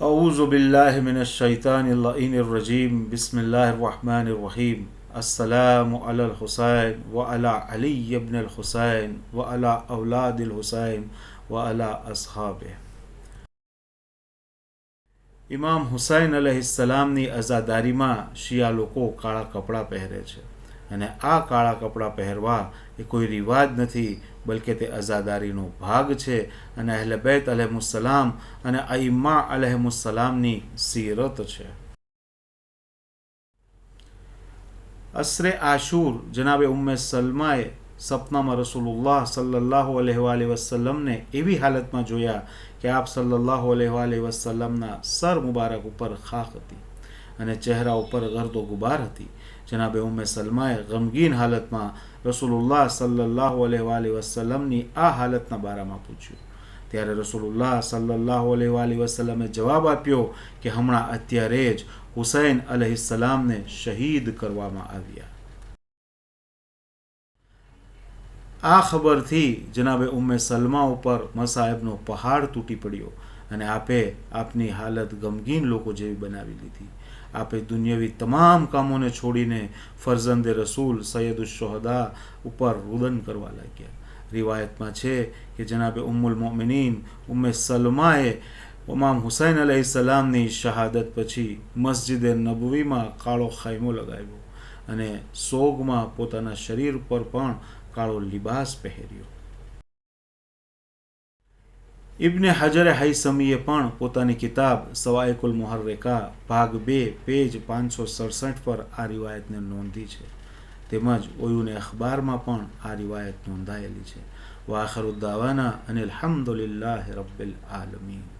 أعوذ بالله من الشيطان اللعين الرجيم بسم الله الرحمن الرحيم السلام على الحسين وعلى علي بن الحسين وعلى أولاد الحسين وعلى أصحابه ઇમામ હુસૈન અલહિસલામની અઝાદારીમાં શિયા લોકો કાળા કપડાં પહેરે છે અને આ કાળા કપડાં પહેરવા એ કોઈ રિવાજ નથી બલકે તે અઝાદારીનો ભાગ છે. અને અહેલ અલહમુસલામ અને અઈમા અલહમુસલામની સીરત છે. અસરે આશુર જનાબે ઉમ્મે સલમાએ સપનામાં રસૂલુલ્લાહ સલ્લલ્લાહુ અલૈહિ વસલમને એવી હાલતમાં જોયા કે આપ સલ્લલ્લાહુ અલૈહિ વસલમના સર મુબારક ઉપર ખાખ હતી. અને ચહેરા ઉપર ગરદો ગુબાર હતી. જનાબે ઉમ્મે સલમાએ ગમગીન હાલતમાં રસૂલુલ્લાહ સલ્લલ્લાહુ અલૈહિ વસલમની આ હાલતના બારામાં પૂછ્યું. ત્યારે રસૂલુલ્લાહ સલ્લલ્લાહુ અલૈહિ વસલમે જવાબ આપ્યો કે હમણાં અત્યારે જ હુસૈન અલહિસલામને શહીદ કરવામાં આવ્યા. આ ખબરથી જનાબે ઉમ્મે સલમા ઉપર મસાહેબનો પહાડ તૂટી પડ્યો. અને આપે આપની હાલત ગમગીન લોકો જેવી બનાવી લીધી. આપે દુનિયાવી તમામ કામોને છોડીને ફરઝંદે રસૂલ સૈયદ શોહદા ઉપર રુદન કરવા લાગ્યા. રિવાયતમાં છે કે જનાબે ઉમ્મુલ મોમિનીન ઉમ્મે સલમાએ ઉમામ હુસૈન અલૈહિ સલામની શહાદત પછી મસ્જિદે નબવીમાં કાળો ખાયમો લગાવ્યો અને સોગમાં પોતાના શરીર પર પણ કાળો લિબાસ પહેર્યો. ઇબ્ને હજરે હૈસમીએ પણ પોતાની કિતાબ સવાયકુલ મુહર્રેકા, ભાગ બે, પેજ પાંચસો સડસઠ પર આ રિવાયતને નોંધી છે. તેમજ ઓયુને અખબારમાં પણ આ રિવાયત નોંધાયેલી છે. વાખરુદ્દાવાના અને અલહમદુલિલ્લાહ રબ્બિલ આલમીન.